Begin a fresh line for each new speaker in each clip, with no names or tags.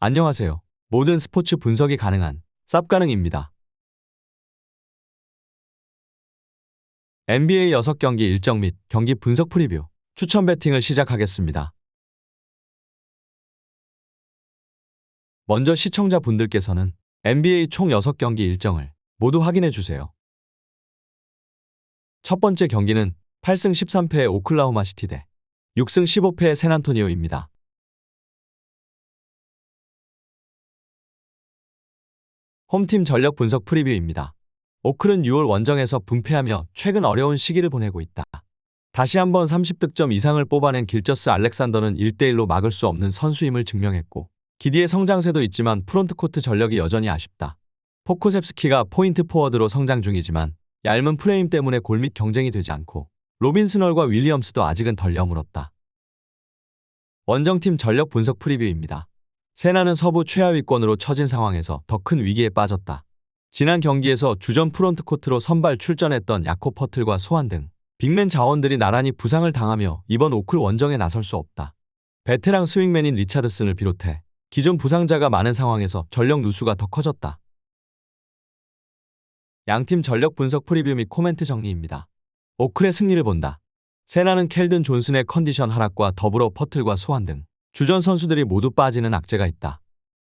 안녕하세요. 모든 스포츠 분석이 가능한 쌉가능입니다. NBA 6경기 일정 및 경기 분석 프리뷰 추천 배팅을 시작하겠습니다. 먼저 시청자분들께서는 NBA 총 6경기 일정을 모두 확인해 주세요. 첫 번째 경기는 8승 13패의 오클라호마 시티 대 6승 15패의 샌안토니오입니다. 홈팀 전력 분석 프리뷰입니다. 오클은 6월 원정에서 분패하며 최근 어려운 시기를 보내고 있다. 다시 한번 30득점 이상을 뽑아낸 길저스 알렉산더는 1대1로 막을 수 없는 선수임을 증명했고 기디의 성장세도 있지만 프론트코트 전력이 여전히 아쉽다. 포코셉스키가 포인트 포워드로 성장 중이지만 얇은 프레임 때문에 골밑 경쟁이 되지 않고 로빈스널과 윌리엄스도 아직은 덜 여물었다. 원정팀 전력 분석 프리뷰입니다. 세나는 서부 최하위권으로 처진 상황에서 더 큰 위기에 빠졌다. 지난 경기에서 주전 프론트 코트로 선발 출전했던 야코 퍼틀과 소환 등 빅맨 자원들이 나란히 부상을 당하며 이번 오클 원정에 나설 수 없다. 베테랑 스윙맨인 리차드슨을 비롯해 기존 부상자가 많은 상황에서 전력 누수가 더 커졌다. 양팀 전력 분석 프리뷰 및 코멘트 정리입니다. 오클의 승리를 본다. 세나는 켈든 존슨의 컨디션 하락과 더불어 퍼틀과 소환 등 주전 선수들이 모두 빠지는 악재가 있다.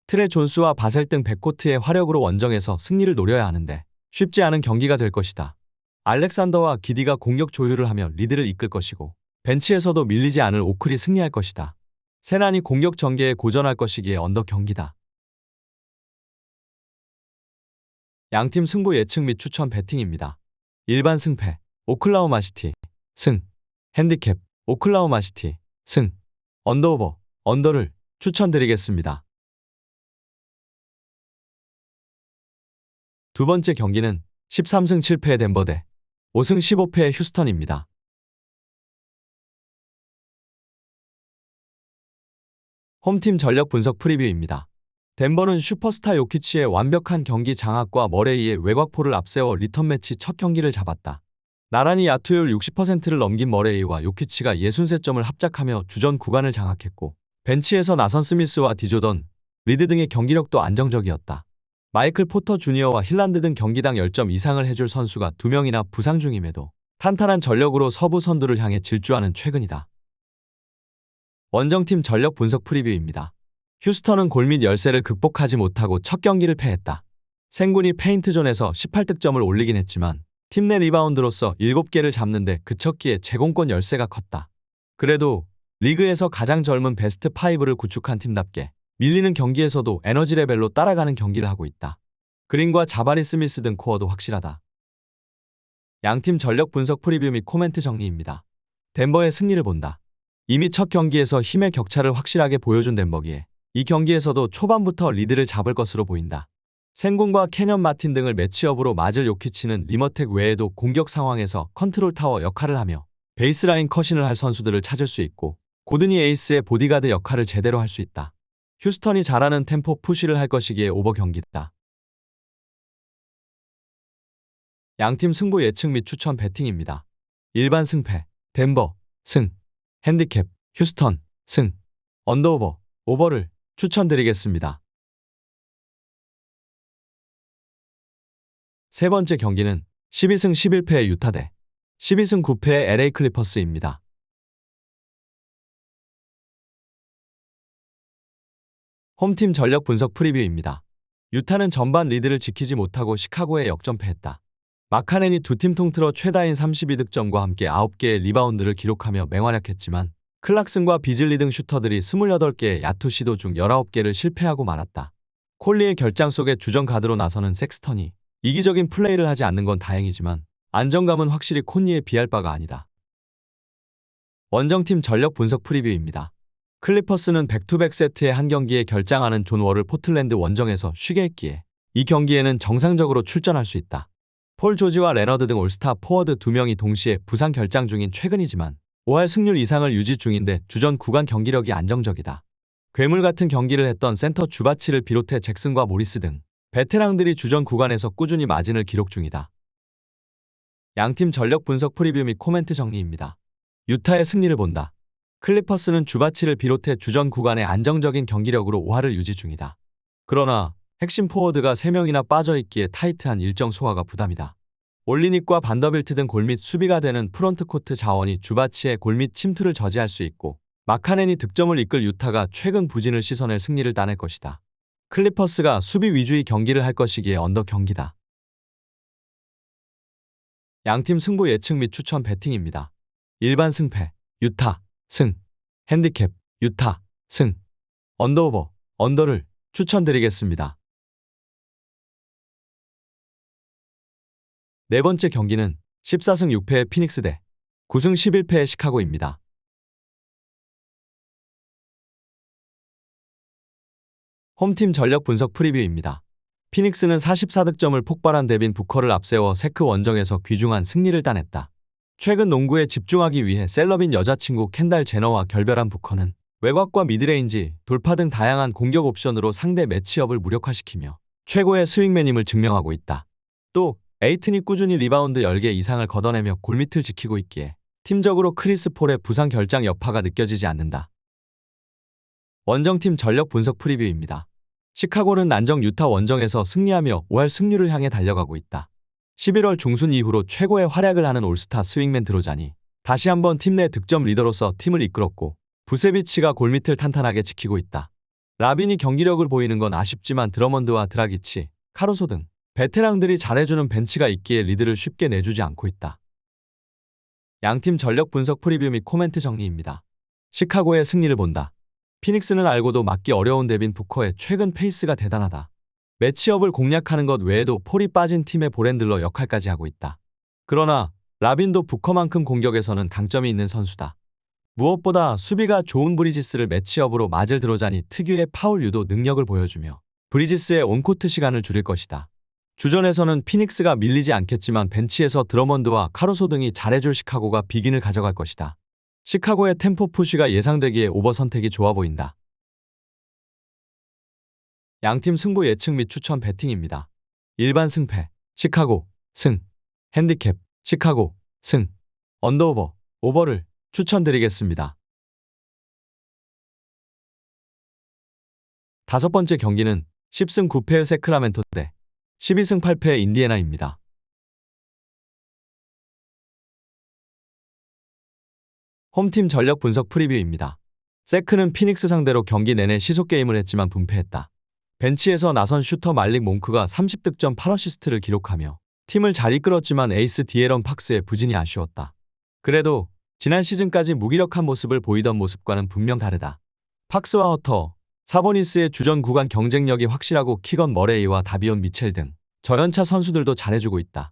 트레 존스와 바셀 등 백코트의 화력으로 원정에서 승리를 노려야 하는데 쉽지 않은 경기가 될 것이다. 알렉산더와 기디가 공격 조율을 하며 리드를 이끌 것이고 벤치에서도 밀리지 않을 오클이 승리할 것이다. 세난이 공격 전개에 고전할 것이기에 언덕 경기다. 양팀 승부 예측 및 추천 배팅입니다. 일반 승패 오클라호마 시티 승 핸디캡 오클라호마 시티 승 언더오버 언더를 추천드리겠습니다. 두 번째 경기는 13승 7패의 덴버 대 5승 15패의 휴스턴입니다. 홈팀 전력 분석 프리뷰입니다. 덴버는 슈퍼스타 요키치의 완벽한 경기 장악과 머레이의 외곽포를 앞세워 리턴 매치 첫 경기를 잡았다. 나란히 야투율 60%를 넘긴 머레이와 요키치가 63점을 합작하며 주전 구간을 장악했고 벤치에서 나선 스미스와 디조던, 리드 등의 경기력도 안정적이었다. 마이클 포터 주니어와 힐란드 등 경기당 10점 이상을 해줄 선수가 2명이나 부상 중임에도 탄탄한 전력으로 서부 선두를 향해 질주하는 최근이다. 원정팀 전력 분석 프리뷰입니다. 휴스턴은 골밑 열세를 극복하지 못하고 첫 경기를 패했다. 생군이 페인트존에서 18득점을 올리긴 했지만 팀 내 리바운드로서 7개를 잡는데 그쳤기에 제공권 열세가 컸다. 그래도 리그에서 가장 젊은 베스트 5를 구축한 팀답게 밀리는 경기에서도 에너지 레벨로 따라가는 경기를 하고 있다. 그린과 자바리 스미스 등 코어도 확실하다. 양팀 전력 분석 프리뷰 및 코멘트 정리입니다. 덴버의 승리를 본다. 이미 첫 경기에서 힘의 격차를 확실하게 보여준 덴버기에 이 경기에서도 초반부터 리드를 잡을 것으로 보인다. 생군과 캐년 마틴 등을 매치업으로 맞을 요키치는 리머텍 외에도 공격 상황에서 컨트롤 타워 역할을 하며 베이스라인 컷신을 할 선수들을 찾을 수 있고 고드니 에이스의 보디가드 역할을 제대로 할 수 있다. 휴스턴이 잘하는 템포 푸시를 할 것이기에 오버 경기다. 양팀 승부 예측 및 추천 배팅입니다. 일반 승패, 덴버, 승, 핸디캡, 휴스턴, 승, 언더오버, 오버를 추천드리겠습니다. 세 번째 경기는 12승 11패의 유타 대 12승 9패의 LA 클리퍼스입니다. 홈팀 전력 분석 프리뷰입니다. 유타는 전반 리드를 지키지 못하고 시카고에 역전패했다. 마카넨이 두 팀 통틀어 최다인 32득점과 함께 9개의 리바운드를 기록하며 맹활약했지만 클락슨과 비즐리 등 슈터들이 28개의 야투 시도 중 19개를 실패하고 말았다. 콜리의 결장 속에 주전 가드로 나서는 섹스턴이 이기적인 플레이를 하지 않는 건 다행이지만 안정감은 확실히 콘니에 비할 바가 아니다. 원정팀 전력 분석 프리뷰입니다. 클리퍼스는 백투백 세트의 한 경기에 결장하는 존 월을 포틀랜드 원정에서 쉬게 했기에 이 경기에는 정상적으로 출전할 수 있다. 폴 조지와 레너드 등 올스타 포워드 2명이 동시에 부상 결장 중인 최근이지만 5할 승률 이상을 유지 중인데 주전 구간 경기력이 안정적이다. 괴물 같은 경기를 했던 센터 주바치를 비롯해 잭슨과 모리스 등 베테랑들이 주전 구간에서 꾸준히 마진을 기록 중이다. 양팀 전력 분석 프리뷰 및 코멘트 정리입니다. 유타의 승리를 본다. 클리퍼스는 주바치를 비롯해 주전 구간의 안정적인 경기력으로 5할을 유지 중이다. 그러나 핵심 포워드가 3명이나 빠져있기에 타이트한 일정 소화가 부담이다. 올리닉과 반더빌트 등 골밑 수비가 되는 프론트코트 자원이 주바치의 골밑 침투를 저지할 수 있고 마카넨이 득점을 이끌 유타가 최근 부진을 씻어낼 승리를 따낼 것이다. 클리퍼스가 수비 위주의 경기를 할 것이기에 언더 경기다. 양팀 승부 예측 및 추천 배팅입니다. 일반 승패, 유타, 승, 핸디캡, 유타, 승, 언더오버, 언더를 추천드리겠습니다. 네 번째 경기는 14승 6패의 피닉스 대 9승 11패의 시카고입니다. 홈팀 전력 분석 프리뷰입니다. 피닉스는 44득점을 폭발한 데빈 부커를 앞세워 세크 원정에서 귀중한 승리를 따냈다. 최근 농구에 집중하기 위해 셀럽인 여자친구 켄달 제너와 결별한 부커는 외곽과 미드레인지, 돌파 등 다양한 공격 옵션으로 상대 매치업을 무력화시키며 최고의 스윙맨임을 증명하고 있다. 또 에이튼이 꾸준히 리바운드 10개 이상을 걷어내며 골밑을 지키고 있기에 팀적으로 크리스 폴의 부상 결장 여파가 느껴지지 않는다. 원정팀 전력 분석 프리뷰입니다. 시카고는 난정 유타 원정에서 승리하며 5할 승률을 향해 달려가고 있다. 11월 중순 이후로 최고의 활약을 하는 올스타 스윙맨 드로자니 다시 한번 팀 내 득점 리더로서 팀을 이끌었고 부세비치가 골밑을 탄탄하게 지키고 있다. 라빈이 경기력을 보이는 건 아쉽지만 드러먼드와 드라기치, 카루소 등 베테랑들이 잘해주는 벤치가 있기에 리드를 쉽게 내주지 않고 있다. 양팀 전력 분석 프리뷰 및 코멘트 정리입니다. 시카고의 승리를 본다. 피닉스는 알고도 막기 어려운 데빈 부커의 최근 페이스가 대단하다. 매치업을 공략하는 것 외에도 폴이 빠진 팀의 보렌들러 역할까지 하고 있다. 그러나 라빈도 부커만큼 공격에서는 강점이 있는 선수다. 무엇보다 수비가 좋은 브리지스를 매치업으로 맞을 들어자니 특유의 파울 유도 능력을 보여주며 브리지스의 온코트 시간을 줄일 것이다. 주전에서는 피닉스가 밀리지 않겠지만 벤치에서 드러먼드와 카루소 등이 잘해줄 시카고가 비긴을 가져갈 것이다. 시카고의 템포 푸시가 예상되기에 오버 선택이 좋아 보인다. 양팀 승부 예측 및 추천 배팅입니다. 일반 승패, 시카고, 승, 핸디캡, 시카고, 승, 언더오버, 오버를 추천드리겠습니다. 다섯 번째 경기는 10승 9패의 세크라멘토 대 12승 8패의 인디애나입니다. 홈팀 전력 분석 프리뷰입니다. 세크는 피닉스 상대로 경기 내내 시속 게임을 했지만 분패했다. 벤치에서 나선 슈터 말릭 몽크가 30득점 8어시스트를 기록하며 팀을 잘 이끌었지만 에이스 디에런 팍스의 부진이 아쉬웠다. 그래도 지난 시즌까지 무기력한 모습을 보이던 모습과는 분명 다르다. 팍스와 허터, 사보니스의 주전 구간 경쟁력이 확실하고 키건 머레이와 다비온 미첼 등 저연차 선수들도 잘해주고 있다.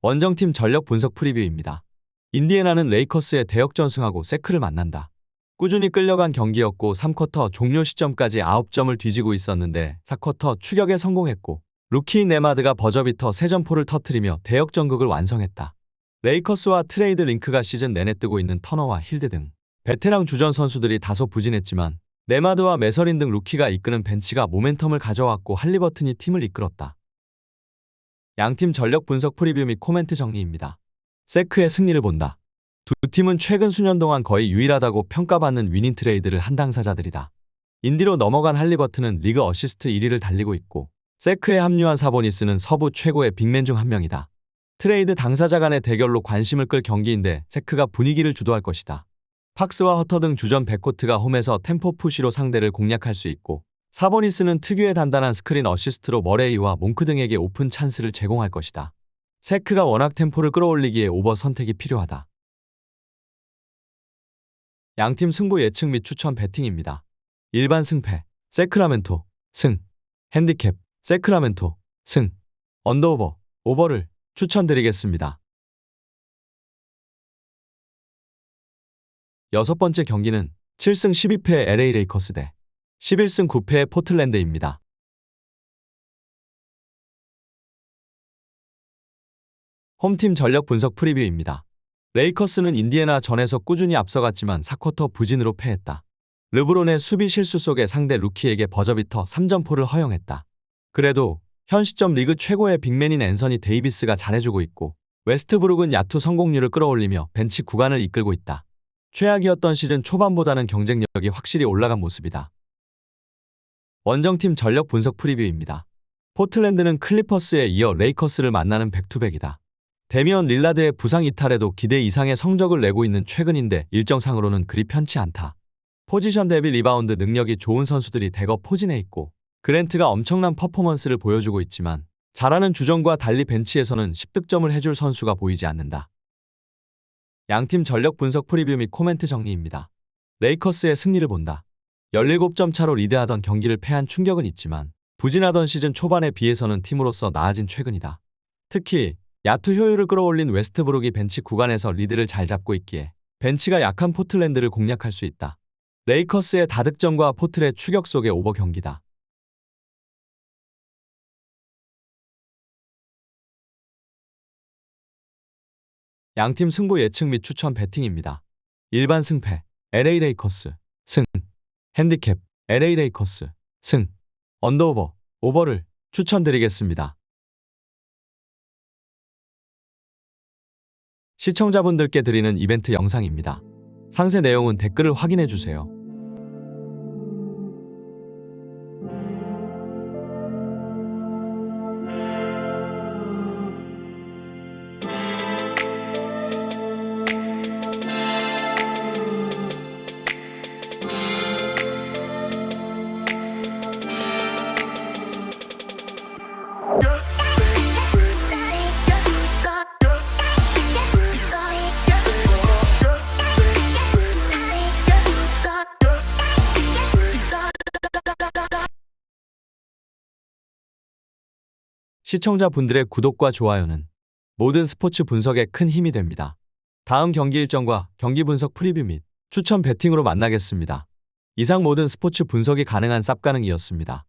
원정팀 전력 분석 프리뷰입니다. 인디애나는 레이커스의 대역전승하고 세크를 만난다. 꾸준히 끌려간 경기였고 3쿼터 종료 시점까지 9점을 뒤지고 있었는데 4쿼터 추격에 성공했고 루키 네마드가 버저비터 3점포를 터트리며 대역 전극을 완성했다. 레이커스와 트레이드 링크가 시즌 내내 뜨고 있는 터너와 힐드 등 베테랑 주전 선수들이 다소 부진했지만 네마드와 메서린 등 루키가 이끄는 벤치가 모멘텀을 가져왔고 할리버튼이 팀을 이끌었다. 양팀 전력 분석 프리뷰 및 코멘트 정리입니다. 세크의 승리를 본다. 두 팀은 최근 수년 동안 거의 유일하다고 평가받는 위닝 트레이드를 한 당사자들이다. 인디로 넘어간 할리버튼은 리그 어시스트 1위를 달리고 있고 세크에 합류한 사보니스는 서부 최고의 빅맨 중 한 명이다. 트레이드 당사자 간의 대결로 관심을 끌 경기인데 세크가 분위기를 주도할 것이다. 팍스와 허터 등 주전 백코트가 홈에서 템포 푸시로 상대를 공략할 수 있고 사보니스는 특유의 단단한 스크린 어시스트로 머레이와 몽크 등에게 오픈 찬스를 제공할 것이다. 세크가 워낙 템포를 끌어올리기에 오버 선택이 필요하다. 양팀 승부 예측 및 추천 배팅입니다. 일반 승패, 세크라멘토, 승, 핸디캡, 세크라멘토, 승, 언더오버, 오버를 추천드리겠습니다. 여섯 번째 경기는 7승 12패의 LA 레이커스 대 11승 9패의 포틀랜드입니다. 홈팀 전력 분석 프리뷰입니다. 레이커스는 인디애나 전에서 꾸준히 앞서갔지만 4쿼터 부진으로 패했다. 르브론의 수비 실수 속에 상대 루키에게 버저비터 3점포를 허용했다. 그래도 현 시점 리그 최고의 빅맨인 앤서니 데이비스가 잘해주고 있고 웨스트브룩은 야투 성공률을 끌어올리며 벤치 구간을 이끌고 있다. 최악이었던 시즌 초반보다는 경쟁력이 확실히 올라간 모습이다. 원정팀 전력 분석 프리뷰입니다. 포틀랜드는 클리퍼스에 이어 레이커스를 만나는 백투백이다. 데미언 릴라드의 부상 이탈에도 기대 이상의 성적을 내고 있는 최근인데 일정상으로는 그리 편치 않다. 포지션 대비 리바운드 능력이 좋은 선수들이 대거 포진해 있고 그랜트가 엄청난 퍼포먼스를 보여주고 있지만 잘하는 주전과 달리 벤치에서는 10득점을 해줄 선수가 보이지 않는다. 양팀 전력 분석 프리뷰 및 코멘트 정리입니다. 레이커스의 승리를 본다. 17점 차로 리드하던 경기를 패한 충격은 있지만 부진하던 시즌 초반에 비해서는 팀으로서 나아진 최근이다. 특히 야투 효율을 끌어올린 웨스트브룩이 벤치 구간에서 리드를 잘 잡고 있기에 벤치가 약한 포틀랜드를 공략할 수 있다. 레이커스의 다득점과 포틀의 추격 속의 오버 경기다. 양팀 승부 예측 및 추천 배팅입니다. 일반 승패 LA 레이커스 승 핸디캡 LA 레이커스 승 언더오버 오버를 추천드리겠습니다. 시청자분들께 드리는 이벤트 영상입니다. 상세 내용은 댓글을 확인해 주세요. 시청자분들의 구독과 좋아요는 모든 스포츠 분석에 큰 힘이 됩니다. 다음 경기 일정과 경기 분석 프리뷰 및 추천 배팅으로 만나겠습니다. 이상 모든 스포츠 분석이 가능한 쌉가능이었습니다.